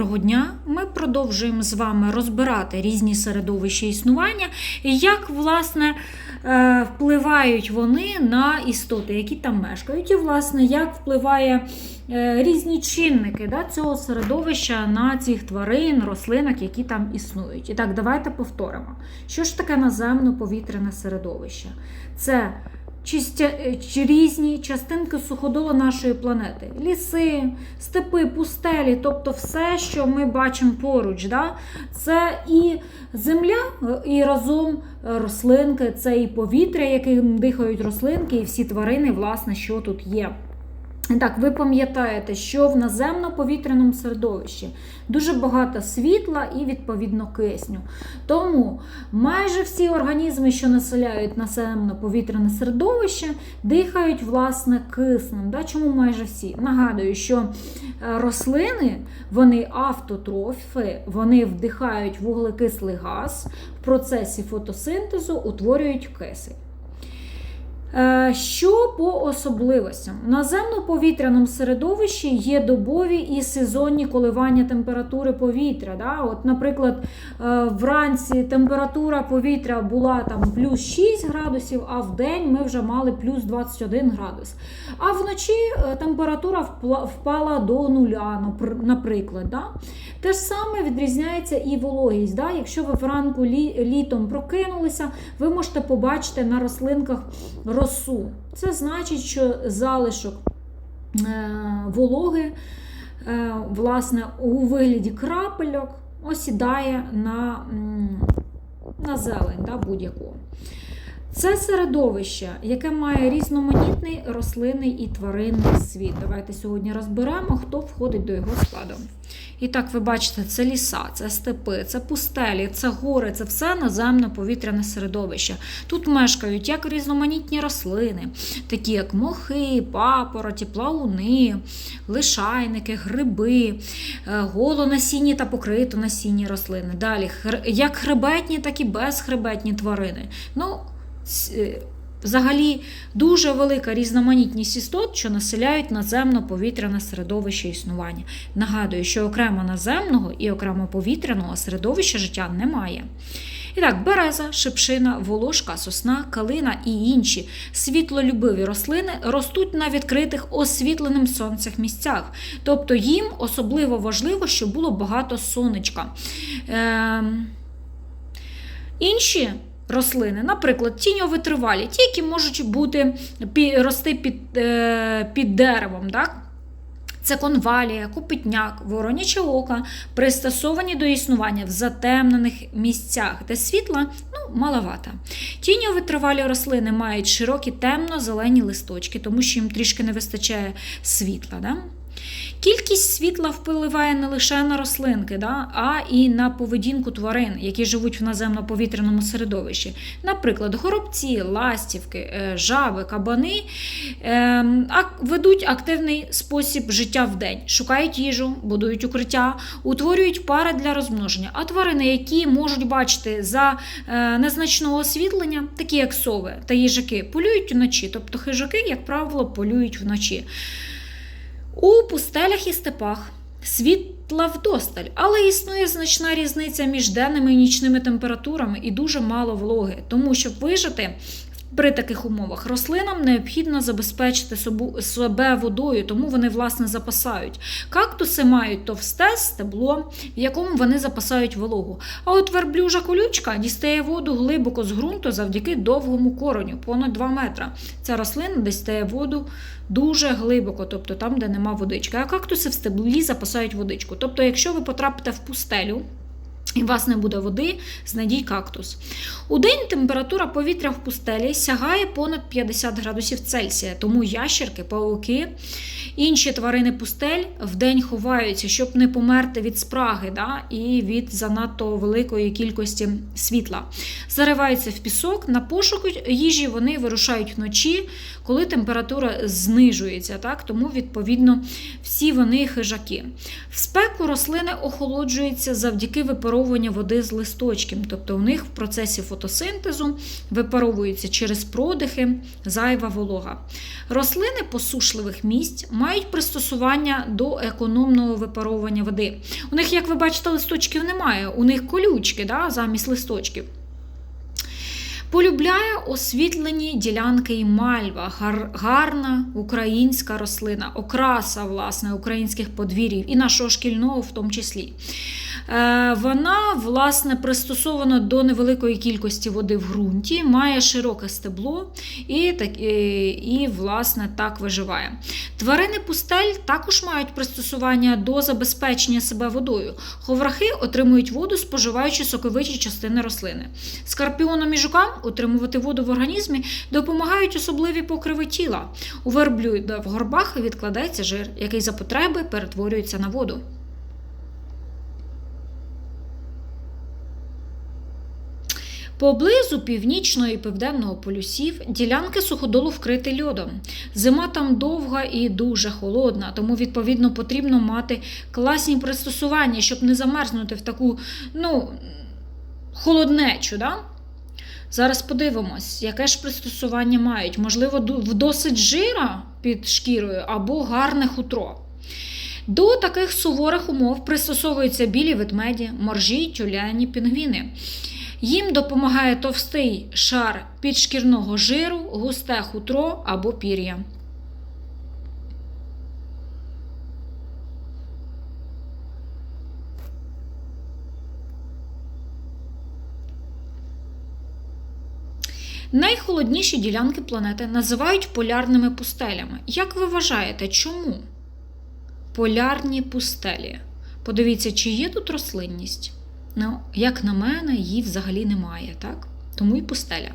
Доброго дня! Ми продовжуємо з вами розбирати різні середовища існування і як власне е, впливають вони на істоти, які там мешкають, і власне як впливає е, різні чинники да, цього середовища на цих тварин, рослинок, які там існують. І так, давайте повторимо. Що ж таке наземно-повітряне середовище? Це чистя, е, чи різні частинки суходолу нашої планети. Ліси, степи, пустелі, тобто все, що ми бачимо поруч. Да? Це і земля, е, і разом е, рослинки, це і повітря, яким дихають рослинки, і всі тварини, власне, що тут є. Так, ви пам'ятаєте, що в наземно-повітряному середовищі дуже багато світла і, відповідно, кисню. Тому майже всі організми, що населяють наземно-повітряне середовище, дихають власне киснем. Да? Чому майже всі? Нагадую, що е, рослини, вони автотрофи, вони вдихають вуглекислий газ, в процесі фотосинтезу утворюють кисень. Е, Що по особливостям? В наземно-повітряному середовищі є добові і сезонні коливання температури повітря. Да? От, Наприклад, е, вранці температура повітря була там плюс 6 градусів, а в день ми вже мали плюс 21 градус. А вночі е, температура впала до нуля, наприклад. Да? Те ж саме відрізняється і вологість. Да? Якщо ви вранку лі- літом прокинулися, ви можете побачити на рослинках росу. Це значить, що залишок е, вологи е, власне, у вигляді крапельок осідає на, на зелень да, будь-яку. Це середовище, яке має різноманітний рослинний і тваринний світ. Давайте сьогодні розберемо, хто входить до його складу. І так, ви бачите, це ліса, це степи, це пустелі, це гори, це все наземно-повітряне середовище. Тут мешкають як різноманітні рослини, такі як мохи, папороті, плауни, лишайники, гриби, е, голонасінні та покритонасінні рослини. Далі як хребетні, так і безхребетні тварини. Ну, е, Взагалі дуже велика різноманітність істот, що населяють наземно-повітряне середовище існування. Нагадую, що окремо наземного і окремо повітряного середовища життя немає. І так, береза, шипшина, волошка, сосна, калина і інші світлолюбиві рослини ростуть на відкритих освітленим сонцях місцях. Тобто їм особливо важливо, щоб було багато сонечка. Ем... Інші рослини, наприклад, тіньовитривалі, ті, які можуть бути, рости під, е, під деревом. Так? Це конвалія, купитняк, вороняче ока, пристосовані до існування в затемнених місцях, де світла ну, маловато. Тіньовитривалі рослини мають широкі темно-зелені листочки, тому що їм трішки не вистачає світла. Да? Кількість світла впливає не лише на рослинки, да, а і на поведінку тварин, які живуть в наземно-повітряному середовищі. Наприклад, горобці, ластівки, е, жаби, кабани е, ведуть активний спосіб життя в день, шукають їжу, будують укриття, утворюють пари для розмноження. А тварини, які можуть бачити за е, незначного освітлення, такі як сови та їжаки, полюють вночі. Тобто хижаки, як правило, полюють вночі. У пустелях і степах світла вдосталь, але існує значна різниця між денними і нічними температурами і дуже мало вологи. Тому щоб вижити при таких умовах рослинам необхідно забезпечити себе водою, тому вони власне запасають. Кактуси мають товсте стебло, в якому вони запасають вологу. А от верблюжа колючка дістає воду глибоко з ґрунту завдяки довгому кореню, понад 2 метра. Ця рослина дістає воду дуже глибоко, тобто там, де нема водички. А кактуси в стеблі запасають водичку. Тобто, якщо ви потрапите в пустелю, і у вас не буде води, знайдіть кактус. У день температура повітря в пустелі сягає понад 50 градусів Цельсія, тому ящерки, павуки, інші тварини пустель вдень ховаються, щоб не померти від спраги да, і від занадто великої кількості світла. Зариваються в пісок. На пошук їжі вони вирушають вночі, коли температура знижується. Так? Тому, відповідно, всі вони хижаки. В спеку рослини охолоджуються завдяки випаровуванню випаровування води з листочків. Тобто у них в процесі фотосинтезу випаровується через продихи зайва волога. Рослини посушливих місць мають пристосування до економного випаровування води. У них, як ви бачите, листочків немає, у них колючки да, замість листочків. Полюбляє освітлені ділянки і мальва, гар, гарна українська рослина, окраса власне українських подвір'їв і нашого шкільного в тому числі. Е, Вона власне пристосована до невеликої кількості води в ґрунті, має широке стебло і, так, і, і власне так виживає. Тварини пустель також мають пристосування до забезпечення себе водою. Ховрахи отримують воду, споживаючи соковиті частини рослини. Скорпіонам і жукам утримувати воду в організмі допомагають особливі покриви тіла. У верблюда в горбах відкладається жир, який за потреби перетворюється на воду. Поблизу північного і південного полюсів ділянки суходолу вкриті льодом. Зима там довга і дуже холодна, тому відповідно потрібно мати класні пристосування, щоб не замерзнути в таку ну, холоднечу. Да? Зараз подивимось, яке ж пристосування мають. Можливо, в досить жира під шкірою або гарне хутро. До таких суворих умов пристосовуються білі ведмеді, моржі, тюляні, пінгвіни. Їм допомагає товстий шар підшкірного жиру, густе хутро або пір'я. Найхолодніші ділянки планети називають полярними пустелями. Як ви вважаєте, чому? Полярні пустелі. Подивіться, чи є тут рослинність. Ну, як на мене, її взагалі немає, так? Тому і пустеля.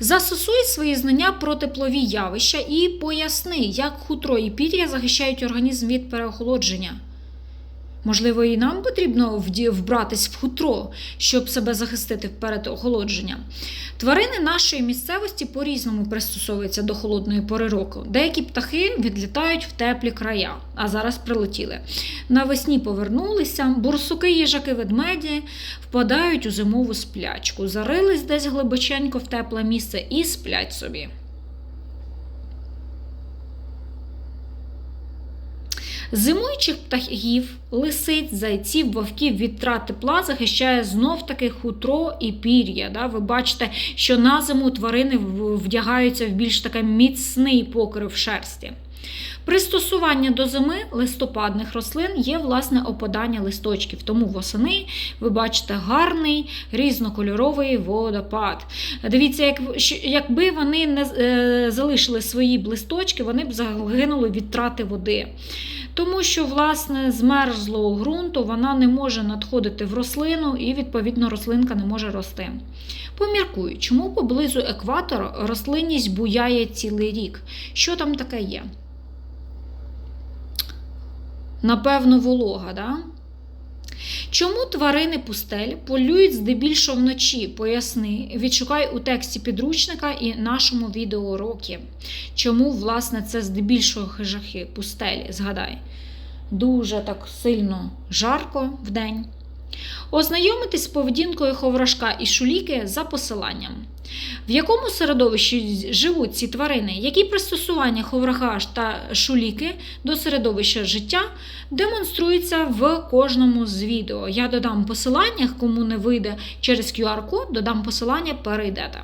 Застосуй свої знання про теплові явища і поясни, як хутро і пір'я захищають організм від переохолодження. Можливо, і нам потрібно вбратись в хутро, щоб себе захистити перед охолодженням. Тварини нашої місцевості по-різному пристосовуються до холодної пори року. Деякі птахи відлітають в теплі края, а зараз прилетіли. Навесні повернулися, бурсуки, їжаки, ведмеді впадають у зимову сплячку, зарились десь глибоченько в тепле місце і сплять собі. Зимуючих птахів, лисиць, зайців, вовків від трат тепла захищає знов таки хутро і пір'я. Да? Ви бачите, що на зиму тварини вдягаються в більш таке міцний покрив шерсті. Пристосування до зими листопадних рослин є власне опадання листочків, тому восени ви бачите гарний різнокольоровий водопад. Дивіться, як, якби вони не е, залишили свої блисточки, вони б загинули від трати води. Тому що, власне, змерзлого ґрунту вона не може надходити в рослину і, відповідно, рослинка не може рости. Поміркую, чому поблизу екватора рослинність буяє цілий рік? Що там таке є? Напевно, волога, да? Чому тварини пустель полюють здебільшого вночі? Поясни, відшукай у тексті підручника і нашому відеоурокі. Чому, власне, це здебільшого хижахи пустелі? Згадай. Дуже так сильно жарко вдень. Ознайомитись з поведінкою ховрашка і шуліки за посиланням. В якому середовищі живуть ці тварини? Які пристосування ховраха та шуліки до середовища життя демонструються в кожному з відео. Я додам посилання, кому не вийде через QR-код, додам посилання, перейдете.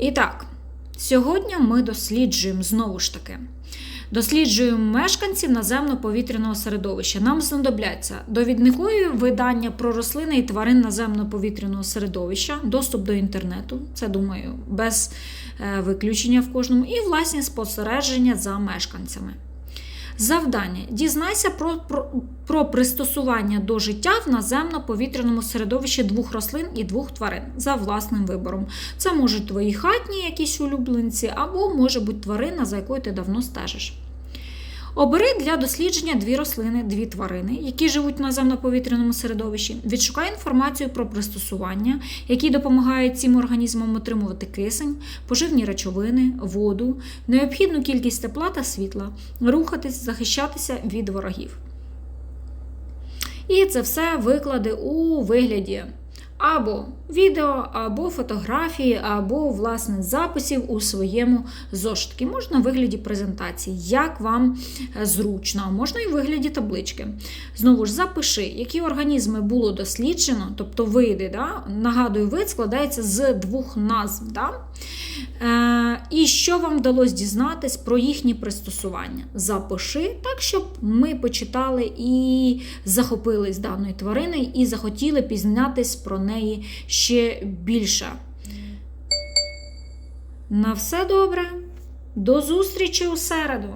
І так, сьогодні ми досліджуємо знову ж таки. Досліджуємо мешканців наземно-повітряного середовища. Нам знадобляться довідникові видання про рослини і тварин наземно-повітряного середовища, доступ до інтернету, це думаю, без е, виключення в кожному, і власні спостереження за мешканцями. Завдання: дізнайся про, про, про пристосування до життя в наземно-повітряному середовищі двох рослин і двох тварин за власним вибором. Це можуть твої хатні якісь улюбленці, або може бути тварина, за якою ти давно стежиш. Обери для дослідження дві рослини, дві тварини, які живуть на земноповітряному середовищі. Відшукай інформацію про пристосування, які допомагають цим організмам отримувати кисень, поживні речовини, воду, необхідну кількість тепла та світла, рухатись, захищатися від ворогів. І це все виклади у вигляді або відео, або фотографії, або власне записів у своєму зошитку. Можна в вигляді презентації, як вам е, зручно, можна і в вигляді таблички. Знову ж запиши, які організми було досліджено, тобто види. Да? Нагадую, вид складається з двох назв. Да? Е, і що вам вдалося дізнатись про їхні пристосування? Запиши так, щоб ми почитали і захопились даною твариною, і захотіли пізнатись про неї ще більше. На все добре. До зустрічі у середу!